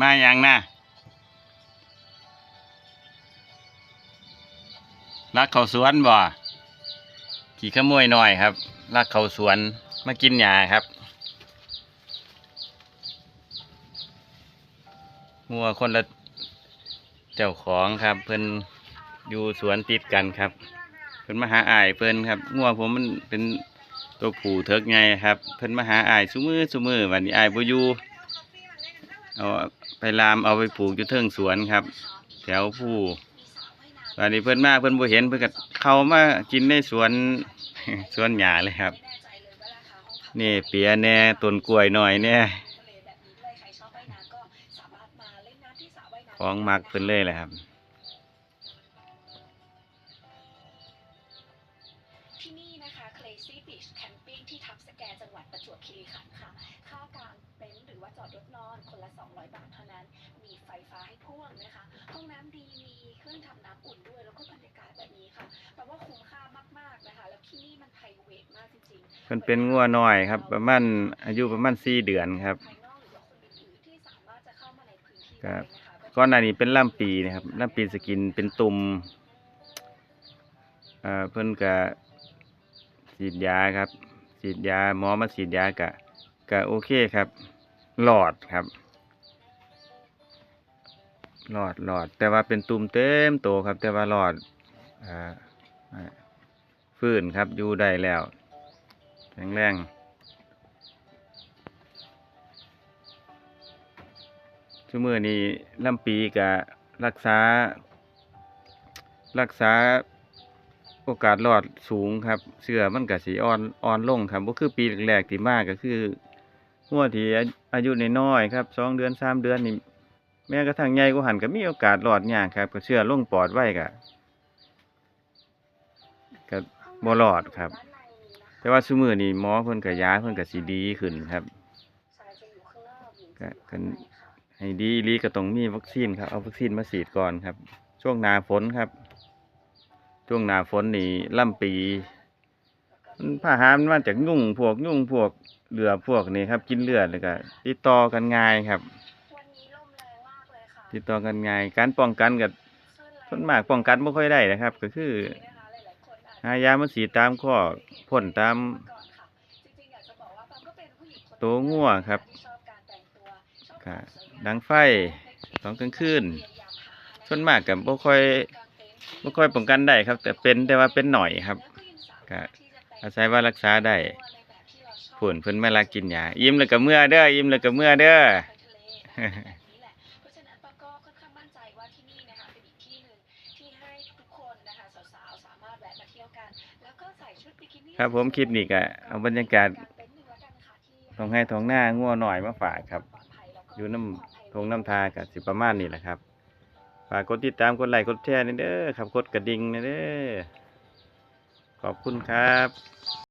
มาอย่างนะรักเขาสวนบ่ขี่ขโมยหน่อยครับรักเขาสวนมากินหญ้าครับงัวคนละเจ้าของครับ เพิ่นอยู่สวนติดกันครับ เพิ่นมาหาอายเพิ่นครับงัวผมมันเป็นตัวผู้เทิกไงครับ เพิ่นมาหาอายซุมือซุมือวันนี้อายบ่อยู่เอา ไปลามเอาไปปลูกอยู่เทิงสวนครับ แถวผู้วันนี้เพิ่อนมาเพิ่อนบ่เห็นเพิ่อนก็เข้ามากินในสวนสวนหญ้าเลยครับ นี่เปียแน่ต้นกล้วยหน่อยแหน่ยของมักเพิ่นเลยแหละครับที่นี่นะคะ Crazy Beach Camping ที่ทับสแกจังหวัดประจวบคีรีขันธ์ค่ะ เต็นท์หรือว่าจอดรถนอนคนละ 200 บาทเท่านั้น มีไฟฟ้าให้พ่วงนะคะ ห้องน้ำดีมีเครื่องทำน้ำอุ่นด้วย แล้วก็บรรยากาศแบบนี้ค่ะแปลว่าคุ้มค่ามากๆนะคะ แล้วที่นี่มันไพรเวทมากจริงๆเพิ่นเป็นงัวน้อยครับ ประมาณอายุประมาณ4เดือนครับภายนอกหรือว่าคนอื่นๆที่สามารถจะเข้ามาในพื้นที่ครับได้นะคะก้อนหน้านี้เป็นล่ำปีนะครับล่ำปีสกินเป็นตุ่มเอ่อเพิ่นกะฉีดยาครับฉีดยาหมอมาฉีดยากะ กะโอเคครับ หลอดครับ หลอดหลอด แต่ว่าเป็นตุ่มเต็มโตครับ แต่ว่าหลอดอ่าฟื้นครับอยู่ได้แล้วแข็งแรงชั่วมือนี้ลำปีกะรักษา รักษาโอกาสรอดสูงครับ เสื้อมันกะสีอ่อนอ่อนลงครับก็คือปีแรกๆที่มากก็คือ หัวที่อายุน้อยครับสองเดือนสามเดือนนี่แม้กระทั่งใหญ่กว่าหันก็มีโอกาสรอดยากครับ ก็เชื่อลงปอดไว้กะก็บ่รอดครับ แต่ว่าชั่วมือนี้หมอเพิ่นก็ยาเพิ่นก็สิดีขึ้นครับก็กันให้ดีอีหลีก็ต้องมีวัคซีนครับเอาวัคซีนมาฉีดก่อนครับ ช่วงหนาฝนครับ ช่วงหนาฝนนี่ล่ำปี ผ้าหามนมาจากยุ่งพวกยุ่งพวกเหลือพวกนี้ครับ กินเลือดเลยก็ติดต่อกันง่ายครับ วันนี้ลมแรงมากเลยค่ะติดต่อกันง่าย การป้องกันกับส่วนมากป้องกันไม่ค่อยได้นะครับ ก็คือหายามาฉีดตามข้อพ่นตามตัวงัวครับก็ดังไฟตอนกลางคืนส่วนมากกับบ่ค่อยบ่ค่อยป้องกันได้ครับ แต่เป็นแต่ว่าเป็นหน่อยครับก็ อาศัยว่ารักษาได้ผุ่นเพิ่นไม่รักกินยาอิ่มแล้วก็เมื่อเด้ออิ่มแล้วก็เมื่อเด้อเพราะฉะนั้นปาก็ค่อนข้างมั่นใจว่าที่นี่นะคะเป็นอีกที่หนึ่งที่ให้ทุกคนนะคะสาวๆสามารถแวะมาเที่ยวกันแล้วก็ใส่ชุดบิกินี่ครับผมคลิปนี้ก็เอาบรรยากาศกางเต็นท์หนึ่งแล้วกันค่ะที่ท้องให้ท้องหน้างัวหน่อยมาฝากครับ อยู่น้ำทงน้ำทากับสิประมาณนี้แหละครับ ฝากกดติดตามกดไลค์กดแชร์นี่เด้อครับกดกระดิ่งนี่เด้อ ขอบคุณครับ